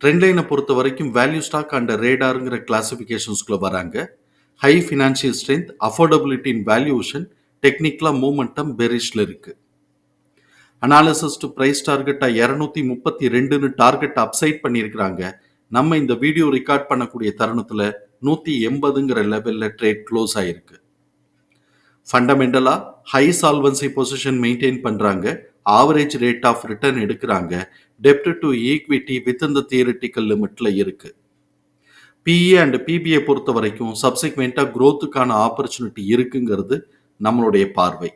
Trend லைனை பொறுத்த வரைக்கும் வேல்யூ ஸ்டாக் அண்ட் ரேடாருங்கிற கிளாசிஃபிகேஷன்ஸ்குள்ளே வராங்க. High financial strength affordability in valuation டெக்னிக்கலாக மூமெண்டம் பெரிஷில் இருக்குது அனாலிசிஸ் டு ப்ரைஸ் டார்கெட்டாக இரநூத்தி முப்பத்தி ரெண்டுன்னு டார்கெட் அப்சைட் பண்ணியிருக்கிறாங்க. நம்ம இந்த வீடியோ ரெக்கார்ட் பண்ணக்கூடிய தருணத்தில் நூற்றி எண்பதுங்கிற லெவலில் ட்ரேட் க்ளோஸ் ஆகிருக்கு ஃபண்டமெண்டலாக ஹை சால்வன்சி பொசிஷன் மெயின்டைன் பண்ணுறாங்க ஆவரேஜ் ரேட் ஆஃப் ரிட்டர்ன் எடுக்கிறாங்க. டெப்ட் டு ஈக்விட்டி வித் இந்த தியரிட்டிக்கல் லிமிட்டில் இருக்குது பிஇ அண்ட் பிபிஐ பொறுத்த வரைக்கும் சப்சிக்வெண்ட்டாக க்ரோத்துக்கான ஆப்பர்ச்சுனிட்டி இருக்குங்கிறது நம்மளுடைய பார்வை.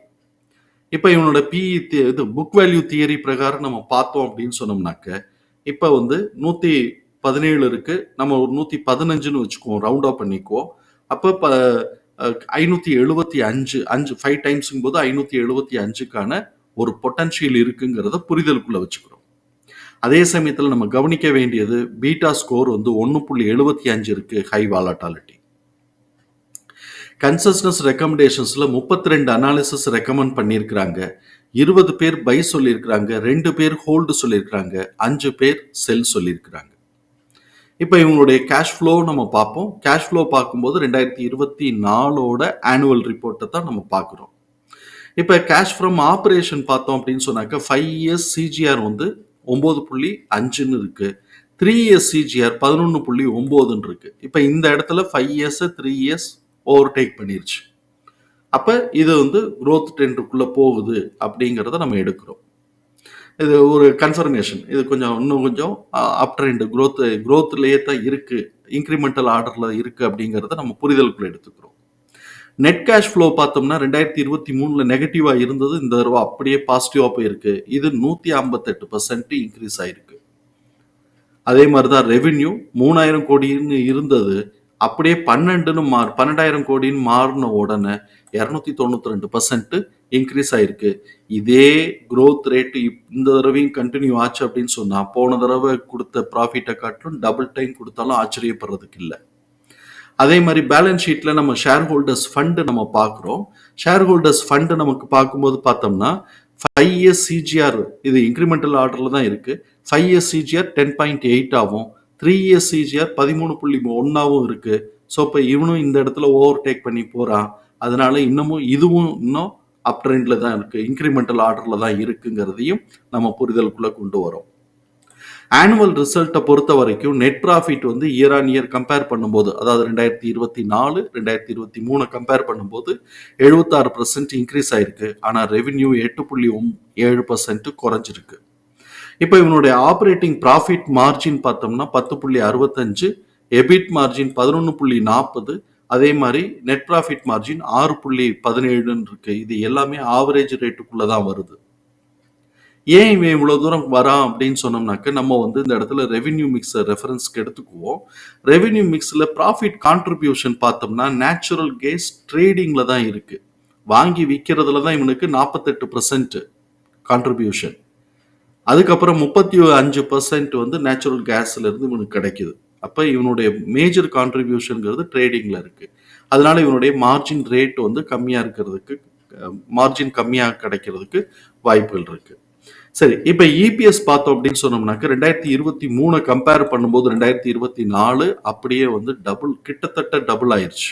இப்போ இவனோட பிஇ இது புக் வேல்யூ தியரி பிரகாரம் நம்ம பார்த்தோம் அப்படின்னு சொன்னோம்னாக்க இப்போ வந்து நூற்றி பதினேழு இருக்கு. நம்ம ஒரு நூற்றி பதினஞ்சுன்னு வச்சுக்குவோம். ரவுண்ட் ஆஃப் பண்ணிக்குவோம். அப்போ ப ஐநூற்றி எழுபத்தி அஞ்சு அஞ்சு ஃபைவ் டைம்ஸுங்கும் போது ஐநூற்றி எழுபத்தி அஞ்சுக்கான ஒரு பொட்டன்ஷியல் இருக்குங்கிறத புரிதலுக்குள்ள வச்சுக்கிறோம். அதே சமயத்தில் நம்ம கவனிக்க வேண்டியது பீட்டா ஸ்கோர் வந்து ஒன்று புள்ளி எழுபத்தி அஞ்சு இருக்கு ஹை வாலட்டாலிட்டி கன்சஸ்டன்ஸ் ரெக்கமெண்டேஷன்ஸில் முப்பத்தி ரெண்டு அனாலிசிஸ் ரெக்கமெண்ட் பண்ணியிருக்கிறாங்க. இருபது பேர் பை சொல்லியிருக்கிறாங்க ரெண்டு பேர் ஹோல்டு சொல்லியிருக்கிறாங்க அஞ்சு பேர் செல் சொல்லியிருக்கிறாங்க. இப்போ இவங்களுடைய கேஷ் ஃப்ளோ நம்ம பார்ப்போம். கேஷ் ஃப்ளோ பார்க்கும்போது ரெண்டாயிரத்தி இருபத்தி நாலோட ஆனுவல் ரிப்போர்ட்டை தான் நம்ம பார்க்குறோம். இப்போ கேஷ் ஃப்ரம் ஆப்ரேஷன் பார்த்தோம் அப்படின்னு சொன்னாக்க ஃபைவ் இயர்ஸ் சிஜிஆர் வந்து ஒம்பது புள்ளி அஞ்சுன்னு இருக்கு. த்ரீ இயர்ஸ் சிஜிஆர் பதினொன்று புள்ளி ஒம்போதுன்னு இருக்கு. இப்போ இந்த இடத்துல ஃபைவ் இயர்ஸை த்ரீ இயர்ஸ் ஓவர் டேக் பண்ணிருச்சு. அப்போ இது வந்து க்ரோத் ட்ரெண்டுக்குள்ளே போகுது அப்படிங்கிறத நம்ம எடுக்கிறோம். இது ஒரு கன்ஃபர்மேஷன் இது கொஞ்சம் இன்னும் கொஞ்சம் அப் ட்ரெண்டு growth growthலயே தான் இருக்குது இன்க்ரிமெண்டல் ஆர்டரில் இருக்குது அப்படிங்கிறத நம்ம புரிதலுக்குள்ளே எடுத்துக்கிறோம். நெட் கேஷ் ஃப்ளோ பார்த்தோம்னா ரெண்டாயிரத்தி இருபத்தி மூணுல நெகட்டிவாக இருந்தது. இந்த தடவை அப்படியே பாசிட்டிவாக போயிருக்கு. இது நூற்றி ஐம்பத்தெட்டு பர்சன்ட் இன்க்ரீஸ் ஆயிருக்கு. அதே மாதிரி தான் ரெவென்யூ மூணாயிரம் கோடின்னு இருந்தது. அப்படியே பன்னெண்டுன்னு மாறு பன்னெண்டாயிரம் கோடின்னு மாறின உடனே இரநூத்தி தொண்ணூத்தி ரெண்டு பர்சன்ட் இன்க்ரீஸ் ஆயிருக்கு. இதே க்ரோத் ரேட்டு இந்த தடவையும் கண்டினியூ ஆச்சு அப்படின்னு சொன்னால் போன தடவை கொடுத்த ப்ராஃபிட்டை காட்டிலும் டபுள் டைம் கொடுத்தாலும் ஆச்சரியப்படுறதுக்கு இல்லை. அதே மாதிரி பேலன்ஸ் ஷீட்ல நம்ம ஷேர் ஹோல்டர்ஸ் ஃபண்டு நம்ம பார்க்குறோம். ஷேர் ஹோல்டர்ஸ் ஃபண்டு நமக்கு பார்க்கும்போது பார்த்தோம்னா ஃபைவ் இயர்ஸ் சிஜிஆர் இது இன்க்ரிமெண்டல் ஆர்டரில் தான் இருக்குது five years CAGR ten point eight ஆகும். த்ரீ இயர்ஸ் சிஜிஆர் பதிமூணு புள்ளி ஒன்றாவும் இருக்குது ஸோ இப்போ இவனும் இந்த இடத்துல ஓவர் டேக் பண்ணி போகிறான் அதனால இன்னமும் இதுவும் இன்னும் அப் ட்ரெண்டில் தான் இருக்குது இன்க்ரிமெண்டல் ஆர்டரில் தான் இருக்குங்கிறதையும் நம்ம புரிதலுக்குள்ளே கொண்டு வரோம். ஆனுவல் ரிசல்ட்டை பொறுத்த வரைக்கும் நெட் ப்ராஃபிட் வந்து இயர் ஆன் இயர் கம்பேர் பண்ணும்போது அதாவது ரெண்டாயிரத்தி இருபத்தி நாலு ரெண்டாயிரத்தி இருபத்தி மூணு கம்பேர் பண்ணும்போது எழுபத்தாறு பர்சன்ட் இன்க்ரீஸ் ஆயிருக்கு. ஆனால் ரெவின்யூ எட்டு புள்ளி ஒம் ஏழு பர்சன்ட் குறைஞ்சிருக்கு. இப்போ இவனுடைய ஆப்ரேட்டிங் ப்ராஃபிட் மார்ஜின் பார்த்தோம்னா பத்து புள்ளி அறுபத்தஞ்சு எபிட் மார்ஜின் பதினொன்று புள்ளி நாற்பது அதே மாதிரி நெட் ப்ராஃபிட் மார்ஜின் ஆறு புள்ளி பதினேழுன்னு இருக்கு. இது எல்லாமே ஆவரேஜ் ரேட்டுக்குள்ளே தான் வருது. ஏன் இவன் இவ்வளோ தூரம் வரான் அப்படின்னு சொன்னோம்னாக்க நம்ம வந்து இந்த இடத்துல ரெவென்யூ மிக்ஸை ரெஃபரன்ஸ்க்கு எடுத்துக்குவோம். ரெவென்யூ மிக்ஸில் ப்ராஃபிட் கான்ட்ரிபியூஷன் பார்த்தோம்னா நேச்சுரல் கேஸ் ட்ரேடிங்கில் தான் இருக்குது வாங்கி விற்கிறதுல தான் இவனுக்கு நாற்பத்தெட்டு பர்சன்ட் கான்ட்ரிபியூஷன் அதுக்கப்புறம் முப்பத்தி அஞ்சு பர்சன்ட் வந்து நேச்சுரல் கேஸ்லேருந்து இவனுக்கு கிடைக்குது. அப்போ இவனுடைய மேஜர் கான்ட்ரிபியூஷனுங்கிறது ட்ரேடிங்கில் இருக்குது அதனால இவனுடைய மார்ஜின் ரேட் வந்து கம்மியாக இருக்கிறதுக்கு மார்ஜின் கம்மியாக கிடைக்கிறதுக்கு வாய்ப்புகள் இருக்குது சரி இப்போ இபிஎஸ் பார்த்தோம் அப்படின்னு சொன்னோம்னாக்க ரெண்டாயிரத்தி இருபத்தி மூணு கம்பேர் பண்ணும்போது ரெண்டாயிரத்தி இருபத்தி நாலு அப்படியே வந்து டபுள் கிட்டத்தட்ட டபுள் ஆயிடுச்சு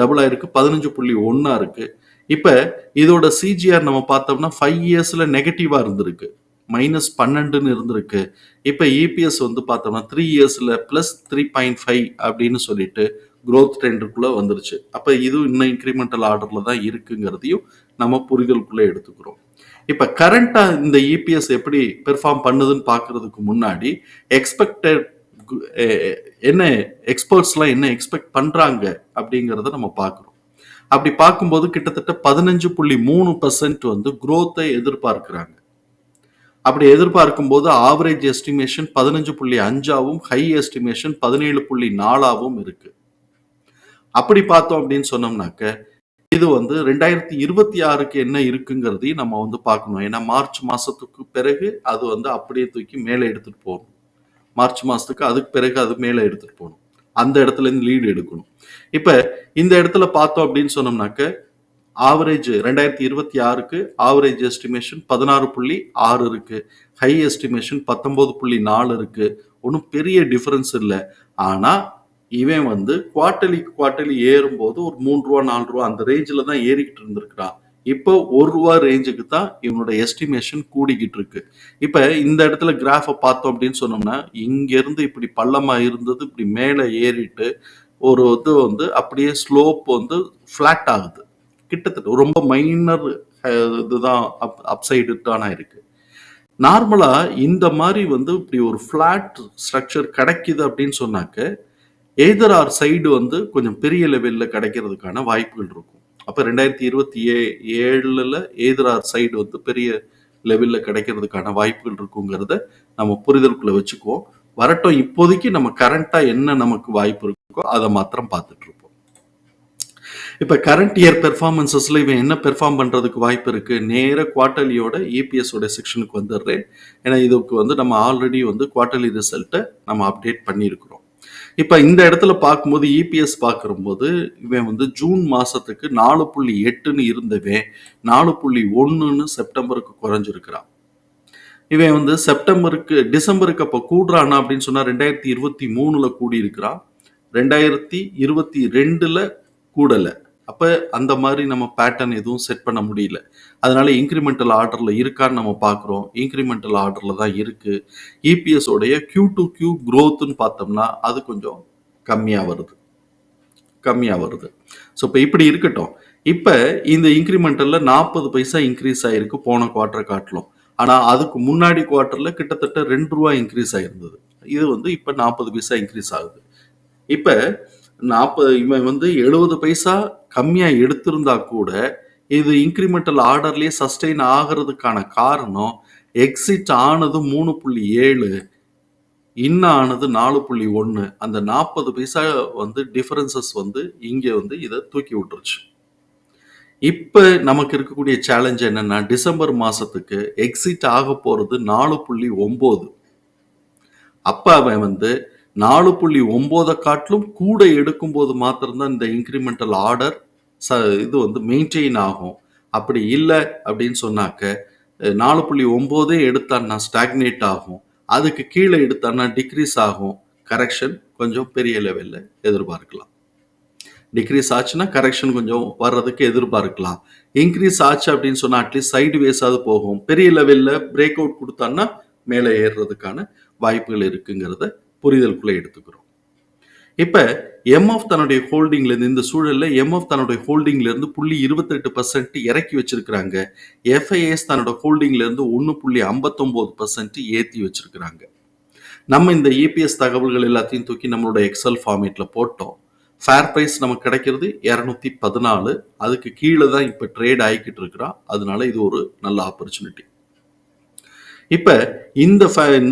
டபுள் ஆயிருக்கு பதினஞ்சு புள்ளி ஒன்னா இருக்கு. இப்போ இதோட சிஜிஆர் நம்ம பார்த்தோம்னா ஃபைவ் இயர்ஸ்ல நெகட்டிவா இருந்திருக்கு. மைனஸ் பன்னெண்டுன்னு இருந்திருக்கு. இப்போ இபிஎஸ் வந்து பார்த்தோம்னா த்ரீ இயர்ஸ்ல பிளஸ் த்ரீ பாயிண்ட் ஃபைவ் அப்படின்னு சொல்லிட்டு க்ரோத் ட்ரெண்டுக்குள்ளே வந்துருச்சு. அப்போ இதுவும் இன்னும் இன்க்ரிமெண்டல் ஆர்டர்ல தான் இருக்குங்கிறதையும் நம்ம புரிதலுக்குள்ளே எடுத்துக்கிறோம். இப்போ கரண்டா இந்த இபிஎஸ் எப்படி பெர்ஃபார்ம் பண்ணுதுன்னு பார்க்கறதுக்கு முன்னாடி எக்ஸ்பெக்டட் என்ன எக்ஸ்பர்ட்ஸ்லாம் என்ன எக்ஸ்பெக்ட் பண்ணுறாங்க அப்படிங்கிறத நம்ம பார்க்குறோம் அப்படி பார்க்கும்போது கிட்டத்தட்ட பதினஞ்சு புள்ளி மூணு பர்சன்ட் வந்து குரோத்தை எதிர்பார்க்குறாங்க எதிர்பார்க்கிறாங்க. அப்படி எதிர்பார்க்கும் போது ஆவரேஜ் எஸ்டிமேஷன் பதினஞ்சு புள்ளி அஞ்சாவும் ஹை எஸ்டிமேஷன் பதினேழு புள்ளி நாலாவும் இருக்கு. அப்படி பார்த்தோம் அப்படின்னு சொன்னோம்னாக்க இது வந்து ரெண்டாயிரத்தி இருபத்தி ஆறுக்கு என்ன இருக்குங்கிறதையும் நம்ம வந்து பார்க்கணும். ஏன்னா மார்ச் மாசத்துக்கு பிறகு அது வந்து அப்படியே தூக்கி மேலே எடுத்துட்டு போகணும். மார்ச் மாசத்துக்கு அதுக்கு பிறகு அது மேலே எடுத்துட்டு போகணும். அந்த இடத்துல இருந்து லீடு எடுக்கணும். இப்ப இந்த இடத்துல பார்த்தோம் அப்படின்னு சொன்னோம்னாக்க ஆவரேஜ் ரெண்டாயிரத்தி இருபத்தி ஆறுக்கு ஆவரேஜ் எஸ்டிமேஷன் பதினாறு புள்ளி ஆறு இருக்கு. ஹை எஸ்டிமேஷன் பத்தொன்பது புள்ளி நாலு இருக்கு. ஒன்றும் பெரிய டிஃபரன்ஸ் இல்லை. ஆனா இவன் வந்து குவார்டர்லி குவார்ட்டலி ஏறும்போது ஒரு மூணு ரூபா நாலு ரூபா அந்த ரேஞ்சில் தான் ஏறிக்கிட்டு இருந்திருக்கிறான். இப்போ ஒரு ரூபா ரேஞ்சுக்கு தான் இவனோட எஸ்டிமேஷன் கூடிக்கிட்டு இருக்கு. இப்போ இந்த இடத்துல கிராஃபை பார்த்தோம் அப்படின்னு சொன்னோம்னா இங்கேருந்து இப்படி பள்ளமாக இருந்தது இப்படி மேலே ஏறிட்டு ஒரு இது வந்து அப்படியே ஸ்லோப் வந்து ஃப்ளாட் ஆகுது. கிட்டத்தட்ட ரொம்ப மைனர் இதுதான் அப் அப்சைடு டேர்ன் ஆயிருக்கு நார்மலாக இந்த மாதிரி வந்து இப்படி ஒரு ஃப்ளாட் ஸ்ட்ரக்சர் கிடைக்குது அப்படின்னு சொன்னாக்க எய்தர் ஆர் சைடு வந்து கொஞ்சம் பெரிய லெவலில் கிடைக்கிறதுக்கான வாய்ப்புகள் இருக்கும். அப்போ ரெண்டாயிரத்தி இருபத்தி ஏ ஏழில் எய்தர் ஆர் சைடு வந்து பெரிய லெவலில் கிடைக்கிறதுக்கான வாய்ப்புகள் இருக்குங்கிறத நம்ம புரிதலுக்குள்ளே வச்சுக்குவோம். வரட்டும் இப்போதைக்கு நம்ம கரண்ட்டாக என்ன நமக்கு வாய்ப்பு இருக்கோ அதை மாத்திரம் பார்த்துட்டு இருப்போம். கரண்ட் இயர் பெர்ஃபார்மன்சஸ்ல இவன் என்ன பெர்ஃபார்ம் பண்ணுறதுக்கு வாய்ப்பு இருக்குது நேர குவார்ட்டர்லியோட இபிஎஸோட செக்ஷனுக்கு வந்துடுறேன். ஏன்னா இதுக்கு வந்து நம்ம ஆல்ரெடி வந்து குவார்டர்லி ரிசல்ட்டை நம்ம அப்டேட் பண்ணியிருக்கிறோம். இப்ப இந்த இடத்துல பார்க்கும்போது இபிஎஸ் பார்க்கும்போது இவன் வந்து ஜூன் மாசத்துக்கு நாலு புள்ளி எட்டுன்னு இருந்தவன் நாலு புள்ளி ஒன்றுன்னு செப்டம்பருக்கு குறைஞ்சிருக்கிறான். இவன் வந்து செப்டம்பருக்கு டிசம்பருக்கு அப்போ கூடுறானா அப்படின்னு சொன்னா ரெண்டாயிரத்தி இருபத்தி மூணுல கூடி இருக்கிறான் ரெண்டாயிரத்தி இருபத்தி ரெண்டுல கூடலை. அப்போ அந்த மாதிரி நம்ம பேட்டர்ன் எதுவும் செட் பண்ண முடியல. அதனால இன்க்ரிமெண்டல் ஆர்டரில் இருக்கான்னு நம்ம பார்க்குறோம் இன்க்ரிமெண்டல் ஆர்டரில் தான் இருக்குது இபிஎஸ் உடைய கியூ டு கியூ க்ரோத்னு பார்த்தோம்னா அது கொஞ்சம் கம்மியாக வருது. கம்மியாக வருது. ஸோ இப்போ இப்படி இருக்கட்டும். இப்போ இந்த இன்க்ரிமெண்டலில் நாற்பது பைசா இன்க்ரீஸ் ஆகிருக்கு போன குவார்டர் காட்டிலும். ஆனால் அதுக்கு முன்னாடி குவார்ட்டரில் கிட்டத்தட்ட ரெண்டு ரூபா இன்க்ரீஸ் ஆகிருந்தது இது வந்து இப்போ நாற்பது பைசா இன்க்ரீஸ் ஆகுது. இப்போ நாற்பது இவன் வந்து எழுபது பைசா கம்மியாக எடுத்திருந்தா கூட இது இன்க்ரிமெண்டல் ஆர்டர்லேயே சஸ்டெயின் ஆகிறதுக்கான காரணம் எக்ஸிட் ஆனது மூணு புள்ளி ஏழு இன்ன ஆனது நாலு புள்ளி ஒன்று அந்த நாற்பது பைசா வந்து டிஃபரன்சஸ் வந்து இங்கே வந்து இதை தூக்கி விட்டுருச்சு. இப்போ நமக்கு இருக்கக்கூடிய சேலஞ்ச் என்னென்னா டிசம்பர் மாதத்துக்கு எக்ஸிட் ஆக போகிறது நாலு புள்ளி ஒம்பது. அப்போ அவன் வந்து நாலு புள்ளி ஒம்போதை காட்டிலும் கூட எடுக்கும்போது மாத்திரம்தான் இந்த இன்க்ரிமெண்டல் ஆர்டர் ச இது வந்து மெயின்டைன் ஆகும். அப்படி இல்லை அப்படின்னு சொன்னாக்க நாலு புள்ளி ஒம்போதே எடுத்தான்னா ஸ்டாக்னேட் ஆகும். அதுக்கு கீழே எடுத்தான்னா டிக்ரீஸ் ஆகும். கரெக்ஷன் கொஞ்சம் பெரிய லெவலில் எதிர்பார்க்கலாம். டிக்ரீஸ் ஆச்சுன்னா கரெக்ஷன் கொஞ்சம் வர்றதுக்கு எதிர்பார்க்கலாம். இன்க்ரீஸ் ஆச்சு அப்படின்னு சொன்னால் அட்லீஸ்ட் சைடு வேஸாவது போகும். பெரிய லெவலில் பிரேக் அவுட் கொடுத்தான்னா மேலே ஏறுறதுக்கான வாய்ப்புகள் இருக்குங்கிறத புரிதலுக்குள்ளே எடுத்துக்கிறோம். இப்போ எம்எஃப் தன்னுடைய ஹோல்டிங்லேருந்து இந்த சூழலில் எம்எஃப் தன்னுடைய ஹோல்டிங்லேருந்து புள்ளி இருபத்தெட்டு பர்சன்ட் இறக்கி வச்சிருக்கிறாங்க. எஃப்ஐஎஸ் தன்னோட ஹோல்டிங்லேருந்து ஒன்று புள்ளி ஐம்பத்தொம்போது பர்சன்ட் ஏற்றி வச்சிருக்கிறாங்க. நம்ம இந்த இபிஎஸ் தகவல்கள் எல்லாத்தையும் தூக்கி நம்மளோட எக்ஸல் ஃபார்மேட்டில் போட்டோம். ஃபேர் ப்ரைஸ் நமக்கு கிடைக்கிறது இரநூத்தி பதினாலு. அதுக்கு கீழே தான் இப்போ ட்ரேட் ஆகிக்கிட்டு இருக்கிறோம் அதனால இது ஒரு நல்ல ஆப்பர்ச்சுனிட்டி இப்ப இந்த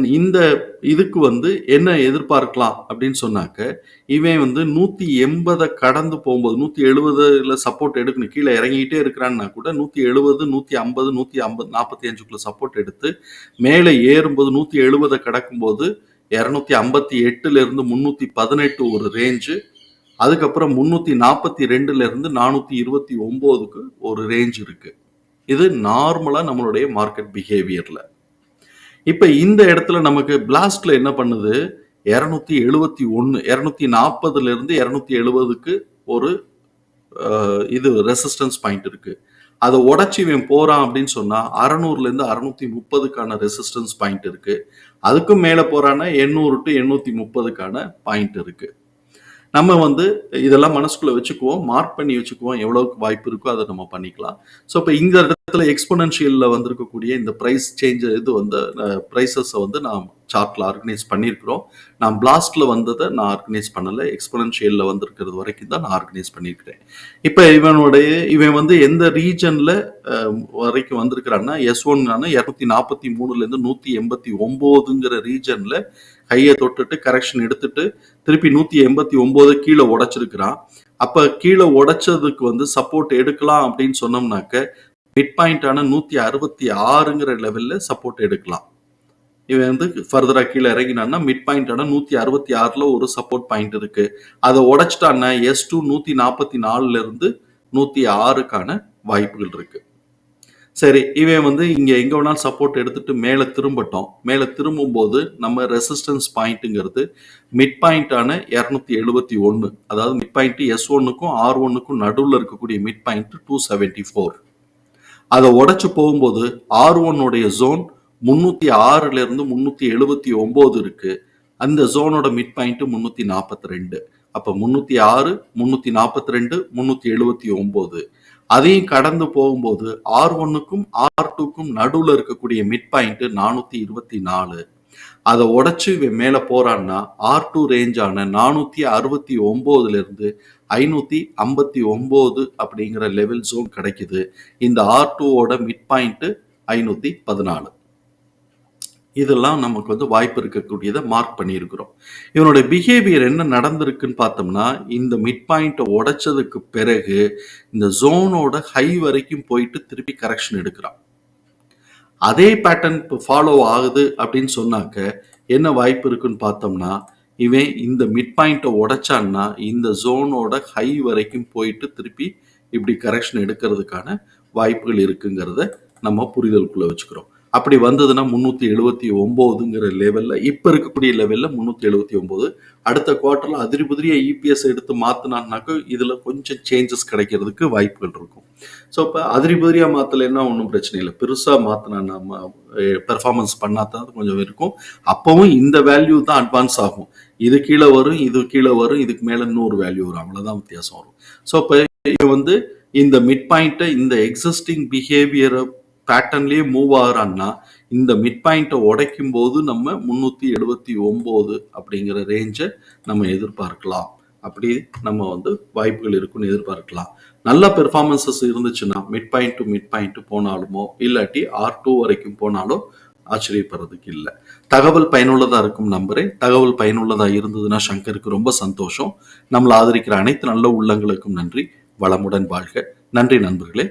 இந்த இதுக்கு வந்து என்ன எதிர்பார்க்கலாம் அப்படின்னு சொன்னாக்க இவன் வந்து நூத்தி எண்பதை கடந்து போகும்போது நூத்தி எழுபதுல சப்போர்ட் எடுக்கணும் கீழே இறங்கிட்டே இருக்கிறான்னா கூட நூத்தி எழுபது நூத்தி ஐம்பது நூத்தி ஐம்பது நாற்பத்தி அஞ்சுக்குள்ள சப்போர்ட் எடுத்து மேலே ஏறும்போது நூத்தி எழுபதை கடக்கும்போது இரநூத்தி ஐம்பத்தி எட்டுல இருந்து முன்னூத்தி பதினெட்டு ஒரு ரேஞ்சு அதுக்கப்புறம் முன்னூத்தி நாற்பத்தி ரெண்டுல இருந்து நானூத்தி இருபத்தி ஒன்பதுக்கு ஒரு ரேஞ்ச் இருக்கு. இது நார்மலா நம்மளுடைய மார்க்கெட் பிஹேவியர்ல இப்போ இந்த இடத்துல நமக்கு பிளாஸ்ட்ல என்ன பண்ணுது? இரநூத்தி எழுபத்தி ஒன்று இரநூத்தி நாற்பதுல இருந்து இரநூத்தி எழுபதுக்கு ஒரு இது ரெசிஸ்டன்ஸ் பாயிண்ட் இருக்கு. அதை உடச்சி இவன் போறான் அப்படின்னு சொன்னா அறநூறுல இருந்து அறுநூத்தி முப்பதுக்கான ரெசிஸ்டன்ஸ் பாயிண்ட் இருக்கு. அதுக்கும் மேல போறான்னா எண்ணூறு டு எண்ணூத்தி முப்பதுக்கான பாயிண்ட் இருக்கு. நம்ம வந்து இதெல்லாம் மனசுக்குள்ள வச்சுக்குவோம் மார்க் பண்ணி வச்சுக்குவோம் எவ்வளவுக்கு வாய்ப்பு இருக்கோ அதை நம்ம பண்ணிக்கலாம். ஸோ இப்போ இந்த இடத்துல எக்ஸ்பனன்ஷியலில் வந்திருக்கக்கூடிய இந்த ப்ரைஸ் சேஞ்ச் இது வந்து ப்ரைஸஸை வந்து நான் சார்ட்டில் ஆர்கனைஸ் பண்ணியிருக்கிறோம். நான் பிளாஸ்ட்ல வந்ததை நான் ஆர்கனைஸ் பண்ணலை எக்ஸ்பனன்ஷியலில் வந்திருக்கிறது வரைக்கும் தான் நான் ஆர்கனைஸ் பண்ணியிருக்கிறேன். இப்போ இவனுடைய இவன் வந்து எந்த ரீஜனில் வரைக்கும் வந்திருக்கிறான்னா எஸ் ஒன்னான இரநூத்தி நாற்பத்தி மூணுலேருந்து நூற்றி எண்பத்தி ஒம்போதுங்கிற ரீஜனில் கையை தொட்டுட்டு கரெக்ஷன் எடுத்துட்டு திருப்பி நூற்றி எண்பத்தி ஒம்போது கீழே உடைச்சிருக்கிறான். அப்போ கீழே உடைச்சதுக்கு வந்து சப்போர்ட் எடுக்கலாம் அப்படின்னு சொன்னோம்னாக்க மிட் பாயிண்டான நூற்றி அறுபத்தி ஆறுங்கிற லெவலில் சப்போர்ட் எடுக்கலாம். இவன் வந்து ஃபர்தராக கீழே இறங்கினான்னா மிட் பாயிண்டான நூற்றி அறுபத்தி ஆறில் ஒரு சப்போர்ட் பாயிண்ட் இருக்கு. அதை உடைச்சிட்டான்னா எஸ் டூ நூற்றி நாற்பத்தி நாலுல இருந்து நூற்றி ஆறுக்கான வாய்ப்புகள் இருக்கு. சரி இவன் வந்து இங்கே எங்கே வேணாலும் சப்போர்ட் எடுத்துட்டு மேலே திரும்பட்டோம். மேலே திரும்பும்போது நம்ம ரெசிஸ்டன்ஸ் பாயிண்ட்டுங்கிறது மிட் பாயிண்ட்டான இரநூத்தி எழுபத்தி ஒன்று அதாவது மிட் பாயிண்ட்டு எஸ் ஒன்னுக்கும் ஆர் ஒன்னுக்கும் நடுவில் இருக்கக்கூடிய mid point two seventy four அதை உடச்சி போகும்போது ஆர் ஒன்னுடைய ஜோன் முந்நூற்றி ஆறுலேருந்து முந்நூற்றி எழுபத்தி ஒம்பது இருக்குது அந்த ஜோனோட மிட் பாயிண்ட்டு முந்நூற்றி நாற்பத்தி ரெண்டு. அப்போ முந்நூற்றி ஆறு முந்நூற்றி நாற்பத்தி ரெண்டு முந்நூற்றி எழுபத்தி ஒம்பது. அதையும் கடந்து போகும்போது ஆர் ஒன்னுக்கும் ஆர் டூக்கும் நடுவில் இருக்கக்கூடிய மிட் பாயிண்ட் நானூற்றி இருபத்தி நாலு. அதை உடச்சு மேலே போறான்னா ஆர் டூ ரேஞ்சான நானூற்றி அறுபத்தி ஒம்போதுலேருந்து ஐநூற்றி ஐம்பத்தி ஒம்பது அப்படிங்கிற லெவல் ஜோன் கிடைக்குது. இந்த ஆர் டூவோட மிட் பாயிண்ட்டு ஐநூற்றி பதினாலு. இதெல்லாம் நமக்கு வந்து வாய்ப்பு இருக்கக்கூடியதை மார்க் பண்ணியிருக்கிறோம். இவனுடைய பிஹேவியர் என்ன நடந்திருக்குன்னு பார்த்தோம்னா இந்த மிட் பாயிண்ட்டை உடைச்சதுக்கு பிறகு இந்த ஜோனோட ஹை வரைக்கும் போயிட்டு திருப்பி கரெக்ஷன் எடுக்கிறான். அதே பேட்டர்ன் இப்போ ஃபாலோ ஆகுது அப்படின்னு சொன்னாக்க என்ன வாய்ப்பு இருக்குன்னு பார்த்தோம்னா இவன் இந்த மிட் பாயிண்ட்டை உடைச்சான்னா இந்த ஜோனோட ஹை வரைக்கும் போயிட்டு திருப்பி இப்படி கரெக்ஷன் எடுக்கிறதுக்கான வாய்ப்புகள் இருக்குங்கிறத நம்ம புரிதலுக்குள்ளே வச்சுக்கிறோம். அப்படி வந்ததுன்னா முந்நூற்றி எழுபத்தி ஒம்போதுங்கிற லெவலில் இப்போ இருக்கக்கூடிய லெவலில் முந்நூற்றி எழுபத்தி ஒம்போது. அடுத்த குவார்ட்டரில் அதிரி புதிரியாக இபிஎஸ் எடுத்து மாற்றினான்னாக்க இதில் கொஞ்சம் சேஞ்சஸ் கிடைக்கிறதுக்கு வாய்ப்புகள் இருக்கும். ஸோ இப்போ அதிரி புதிரியாக மாற்றலைன்னா ஒன்றும் பிரச்சனை இல்லை. பெருசாக மாற்றினா நம்ம பெர்ஃபார்மன்ஸ் பண்ணாதான் கொஞ்சம் இருக்கும். அப்போவும் இந்த வேல்யூ தான் அட்வான்ஸ் ஆகும். இது கீழே வரும் இது கீழே வரும் இதுக்கு மேலே இன்னொரு வேல்யூ வரும். அவ்வளோதான் வித்தியாசம் வரும். ஸோ இப்போ வந்து இந்த மிட் பாயிண்ட்டை இந்த எக்ஸிஸ்டிங் பிஹேவியரை பேட்டர்ன்லேயே மூவ் ஆகுறான்னா இந்த மிட் பாயிண்ட்டை உடைக்கும் போது நம்ம முந்நூற்றி எழுபத்தி ஒம்பது அப்படிங்கிற ரேஞ்சை நம்ம எதிர்பார்க்கலாம். அப்படி நம்ம வந்து வாய்ப்புகள் இருக்குன்னு எதிர்பார்க்கலாம். நல்ல பெர்ஃபார்மன்சஸ் இருந்துச்சுன்னா mid point to mid point போனாலுமோ இல்லாட்டி ஆர் டூ வரைக்கும் போனாலும் ஆச்சரியப்படுறதுக்கு இல்லை. தகவல் பயனுள்ளதாக இருக்கும் நம்பரே தகவல் பயனுள்ளதாக இருந்ததுன்னா சங்கருக்கு ரொம்ப சந்தோஷம். நம்மளை ஆதரிக்கிற அனைத்து நல்ல உள்ளங்களுக்கும் நன்றி. வளமுடன் வாழ்க. நன்றி நண்பர்களே.